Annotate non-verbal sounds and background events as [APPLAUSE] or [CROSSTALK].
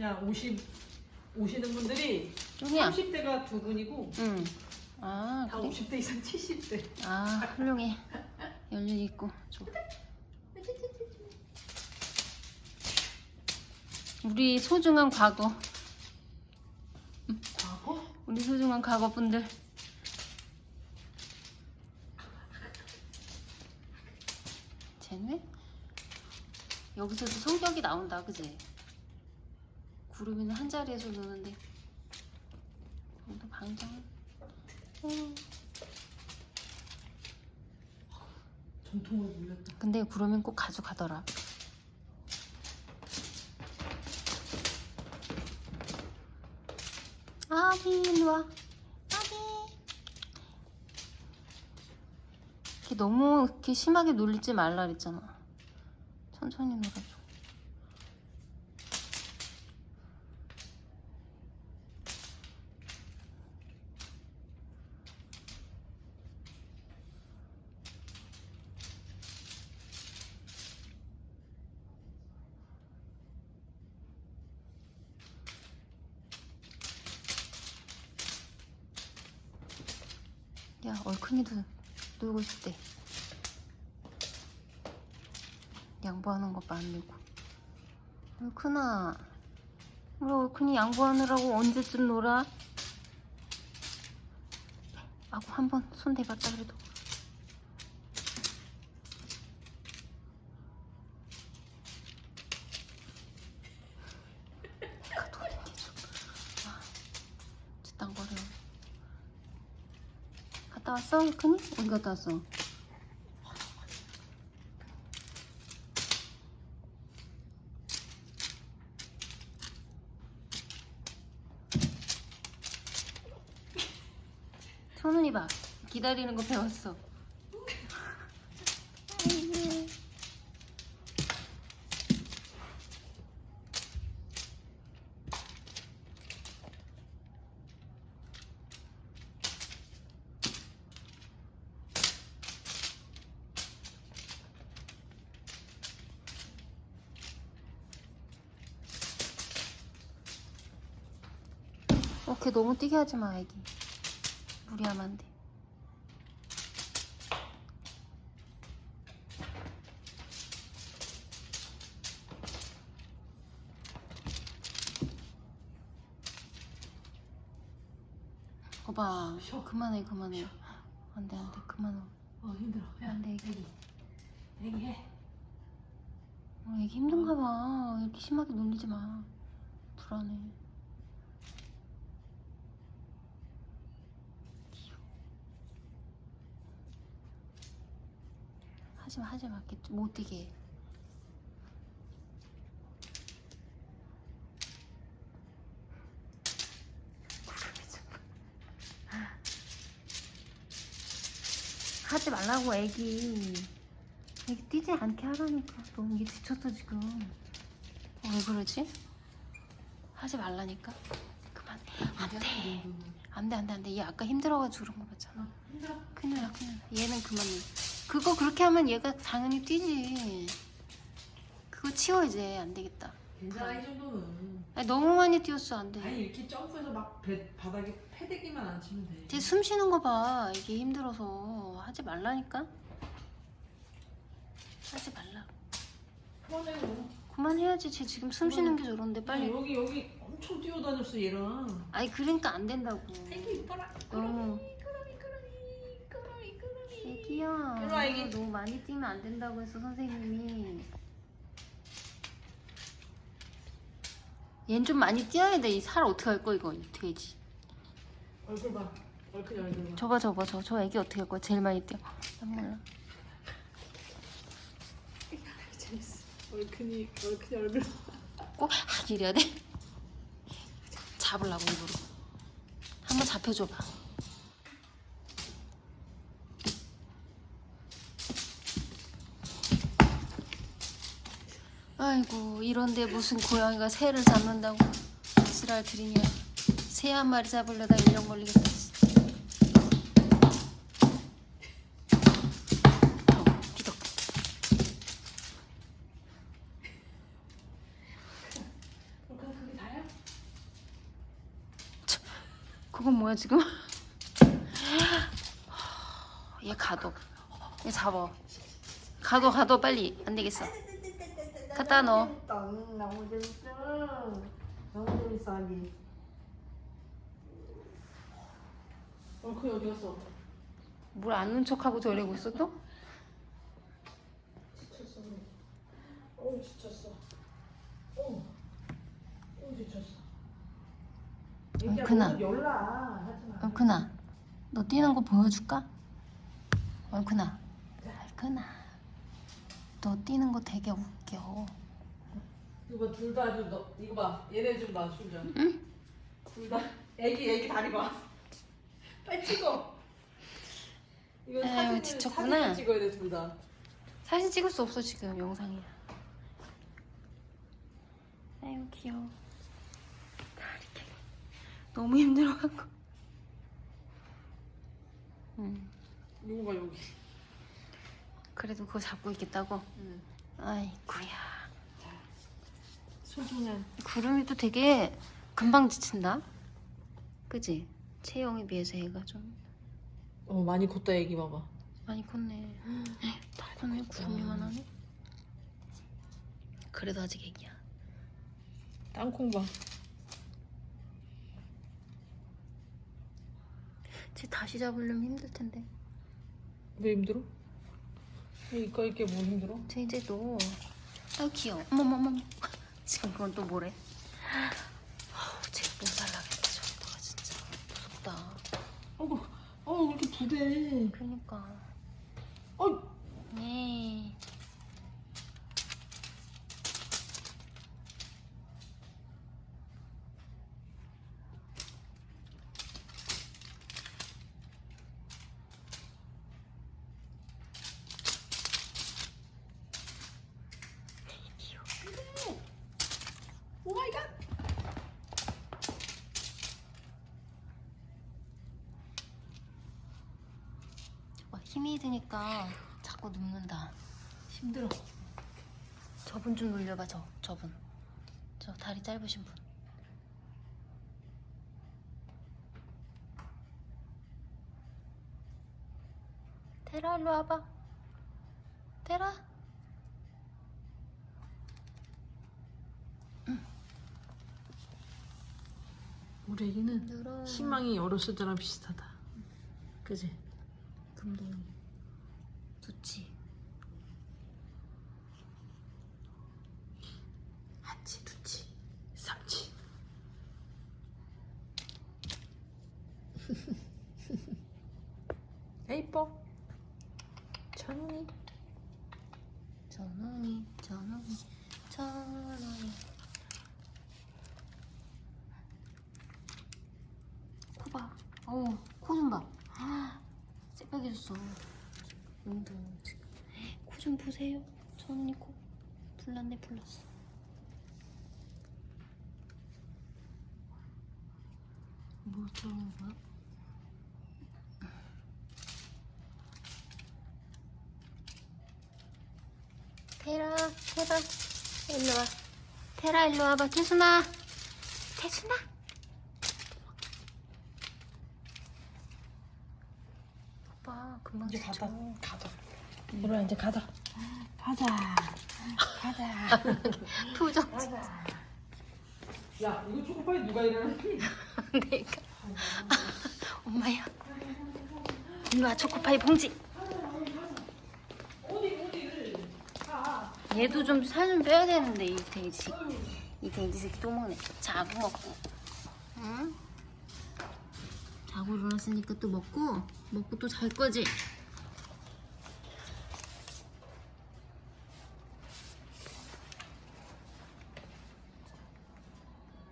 야, 50 오시는 분들이 쫑이야. 30대가 두 분이고 응. 아 다 그래? 50대 이상 70대. 아 훌륭해. 열려 있고 줘. 우리 소중한 과거. 과거? 우리 소중한 과거 분들. 쟤네? 여기서도 성격이 나온다, 그지? 구름이는 한 자리에서 노는데. 오늘 방장. 음. 전통으로 물렸다. 근데 구름이는 꼭 가져가더라. 아기 일리 와. 아기. 이렇게 너무 이렇게 심하게 놀리지 말라 그랬잖아. 천천히 놀아줘. 야 얼큰이도 놀고 싶대. 양보하는 것 놀고. 얼큰아. 우리 얼큰이 양보하느라고 언제쯤 놀아? 아고 한번 손 대봤다 그래도. 내가 돈을 계속. 아, 저딴 거를. 갔다 왔어, 얼큰이? 어디 갔다 왔어? 천은이 봐. 기다리는 거 배웠어. 어, 걔 너무 뛰게 하지 마, 애기. 무리하면 안 돼. 거봐. 쉬어. 그만해, 그만해. 안 돼, 안 돼. 그만해. 어 힘들어. 야, 안 돼, 애기. 애기 해. 어, 애기 힘든가 봐. 이렇게 심하게 놀리지 마. 불안해. 귀여워. 하지 마, 하지 마. 이렇게 못 뛰게 해. 구름이 좀. 하지 말라고, 애기. 애기 뛰지 않게 하라니까. 너무 이게 지쳤어, 지금. 어, 왜 그러지? 하지 말라니까. 그만. 안 돼. 안 돼, 안 돼, 안 돼. 얘 아까 힘들어가지고 그런 거 봤잖아. 어, 힘들어. 큰일 나, 큰일 나. 얘는 그만. 그거 그렇게 하면 얘가 당연히 뛰지. 그거 치워, 이제. 안 되겠다. 괜찮아 이 정도는. 아니, 너무 많이 뛰었어, 안 돼. 아니 이렇게 점프해서 막 배, 바닥에 패대기만 안 치면 돼. 쟤 숨 쉬는 거 봐. 이게 힘들어서. 하지 말라니까. 하지 말라. 그만해. 그만해야지. 쟤 지금 숨 쉬는 게 저런데 빨리. 여기 여기 엄청 뛰어다녔어 얘랑. 아니 그러니까 안 된다고. 애기 이뻐라. 너무 꾸러미 꾸러미 꾸러미 애기야. 일로 와, 애기. 너무 많이 뛰면 안 된다고 했어 선생님이. 얜 좀 많이 뛰어야 돼. 이 살 어떻게 할 거야 이거 돼지. 얼굴 봐. 얼큰 얼굴 봐. 저봐 저봐 저저 애기 어떻게 할 거야? 제일 많이 뛰어. 난 몰라. 재밌어. 얼큰이 얼큰이 얼굴. 꼭 아, 이래야 돼? 잡으려고 일부러. 한번 잡혀줘봐. 아이고 이런데 무슨 고양이가 새를 잡는다고 지랄 들이냐. 새 한 마리 잡으려다 일년 걸리겠다 비덕. 그건 뭐야 지금? 얘 가둬. 얘 잡어 가둬 가둬 빨리. 안 되겠어. 갖다 넣어. 너무 재밌어. 너무 재밌어 아기. 어, 그 어디 갔어? 물안 넣은 척하고 저러고 있어 또? 지쳤어. 어, 지쳤어. 어, 어, 지쳤어. 너무 열나. 하지 마. 얼큰아, 너 뛰는 거 보여줄까? 얼큰아, 얼큰아, 너 뛰는 거 되게 웃겨. 이거 봐, 둘다좀 너, 이거 봐, 얘네 좀 봐, 술 좀. 응? 둘 다, 애기, 애기 다리 봐. 빨리 찍어. 이거 아유, 사진을, 지쳤구나. 사진을 찍어야 돼, 둘 다. 사진 찍을 수 없어 지금 영상이야. 아유 귀여워. 다리 개 너무 힘들어갖고. 응. 이거 봐, 여기. 그래도 그거 잡고 있겠다고? 응. 아이구야. 소중한. 구름이도 되게 금방 지친다. 그지? 체형에 비해서 얘가 좀 어, 많이 컸다, 애기 봐봐. 많이 컸네. 다 컸네. 구름이만 하네. 그래도 아직 애기야. 땅콩 봐. 쟤 다시 잡으려면 힘들 텐데. 왜 힘들어? 이거 이게 뭐 힘들어? 너. 아유 귀여워. 어머머머. 지금 그건 또 뭐래? 아우 쟤못 살라겠다 저기다가 진짜 무섭다. 어우, 어우, 이렇게 부대. 그러니까. 어, 네. 오 마이 갓. 저거 힘이 드니까 자꾸 눕는다. 힘들어. 저분 좀 놀려봐 저 저분. 저 다리 짧으신 분. 테라 일로 와봐. 테라. 우리 애기는 늘어. 희망이 어렸을 때랑 비슷하다. 그지? 금동이. 좋지. 한치, 두치, 삼치. [LAUGHS] 야 이뻐. 천이. 천원이 천원이 천원이. 코 봐. 어우 코좀 봐. 아, 새빨개졌어. 운동 지금. 코좀 보세요. 천원이 코. 불났네 불났어. 뭐 어쩌는 거야? 테라, 테라, 일로 와. 테라, 일로 와봐. 태순아. 태순아. 금방 이제. 가다. 가다. 이리와 이제 가자. 가자. 가자. [LAUGHS] 표정. 가자. 야 이거 초코파이 누가 일어났니? [LAUGHS] 내가. [LAUGHS] 엄마야. 일로 와, 초코파이 봉지. 얘도 좀 살 좀 빼야 되는데, 이 돼지. 이 돼지 새끼 또 먹네. 자고 먹고. 응? 자고 일어났으니까 또 먹고, 먹고 또 잘 거지?